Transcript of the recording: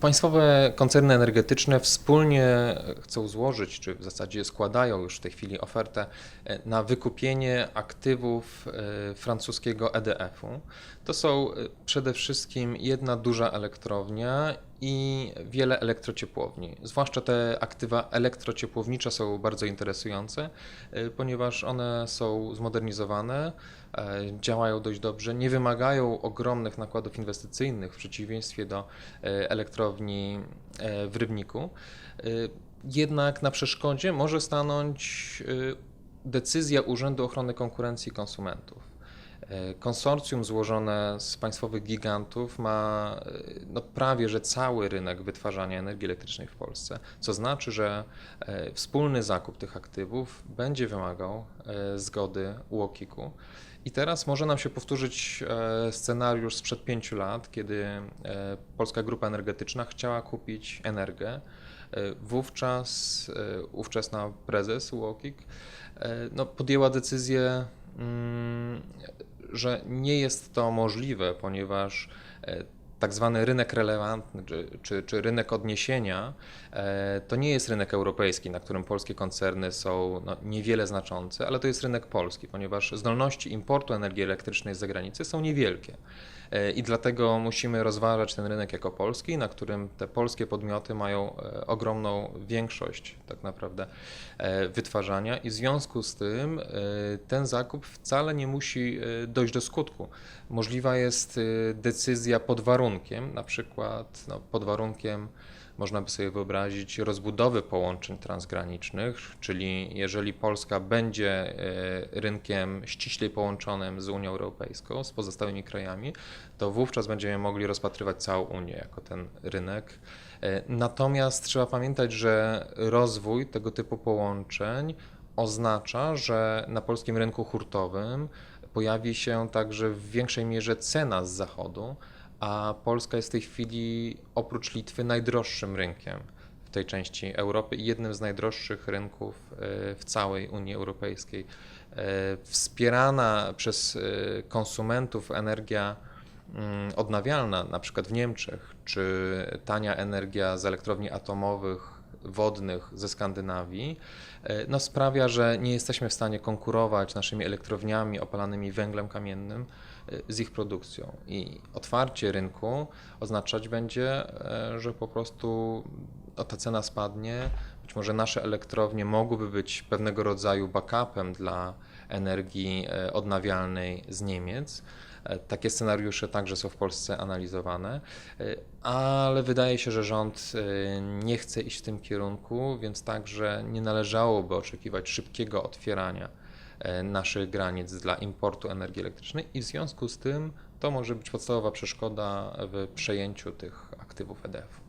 Państwowe koncerny energetyczne wspólnie chcą złożyć, czy w zasadzie składają już w tej chwili ofertę e, na wykupienie aktywów e, francuskiego EDF-u. To są e, przede wszystkim jedna duża elektrownia i wiele elektrociepłowni. Zwłaszcza te aktywa elektrociepłownicze są bardzo interesujące, e, ponieważ one są zmodernizowane, e, działają dość dobrze, nie wymagają ogromnych nakładów inwestycyjnych w przeciwieństwie do e, elektrowni w Rybniku. Jednak na przeszkodzie może stanąć decyzja Urzędu Ochrony Konkurencji i Konsumentów. E, Konsorcjum złożone z państwowych gigantów ma e, no, prawie że cały rynek wytwarzania energii elektrycznej w Polsce, co znaczy, że e, wspólny zakup tych aktywów będzie wymagał zgody UOKiK-u. I teraz może nam się powtórzyć scenariusz sprzed pięciu lat, kiedy Polska Grupa Energetyczna chciała kupić Energę. E, Wówczas ówczesna prezes UOKiK no, podjęła decyzję, mm, że nie jest to możliwe, ponieważ e, tak zwany rynek relevantny, czy, czy, czy rynek odniesienia, e, to nie jest rynek europejski, na którym polskie koncerny są no, niewiele znaczące, ale to jest rynek polski, ponieważ zdolności importu energii elektrycznej z zagranicy są niewielkie. E, I dlatego musimy rozważać ten rynek jako polski, na którym te polskie podmioty mają e, ogromną większość tak naprawdę wytwarzania i w związku z tym ten zakup wcale nie musi dojść do skutku. Możliwa jest decyzja pod warunkiem, na przykład no, pod warunkiem można by sobie wyobrazić rozbudowy połączeń transgranicznych, czyli jeżeli Polska będzie e, rynkiem ściślej połączonym z Unią Europejską, z pozostałymi krajami, to wówczas będziemy mogli rozpatrywać całą Unię jako ten rynek. E, Natomiast trzeba pamiętać, że rozwój tego typu połączeń oznacza, że na polskim rynku hurtowym pojawi się także w większej mierze cena z zachodu, a Polska jest w tej chwili oprócz Litwy najdroższym rynkiem w tej części Europy i jednym z najdroższych rynków e, w całej Unii Europejskiej. E, Wspierana przez e, konsumentów energia mm, odnawialna, na przykład w Niemczech, czy tania energia z elektrowni atomowych, wodnych ze Skandynawii, e, no sprawia, że nie jesteśmy w stanie konkurować naszymi elektrowniami opalanymi węglem kamiennym e, z ich produkcją. I otwarcie rynku oznaczać będzie, e, że po prostu no, ta cena spadnie. Być może nasze elektrownie mogłyby być pewnego rodzaju backupem dla energii e, odnawialnej z Niemiec. E, Takie scenariusze także są w Polsce analizowane, e, ale wydaje się, że rząd nie chce iść w tym kierunku, więc także nie należałoby oczekiwać szybkiego otwierania naszych granic dla importu energii elektrycznej i w związku z tym to może być podstawowa przeszkoda w przejęciu tych aktywów EDF.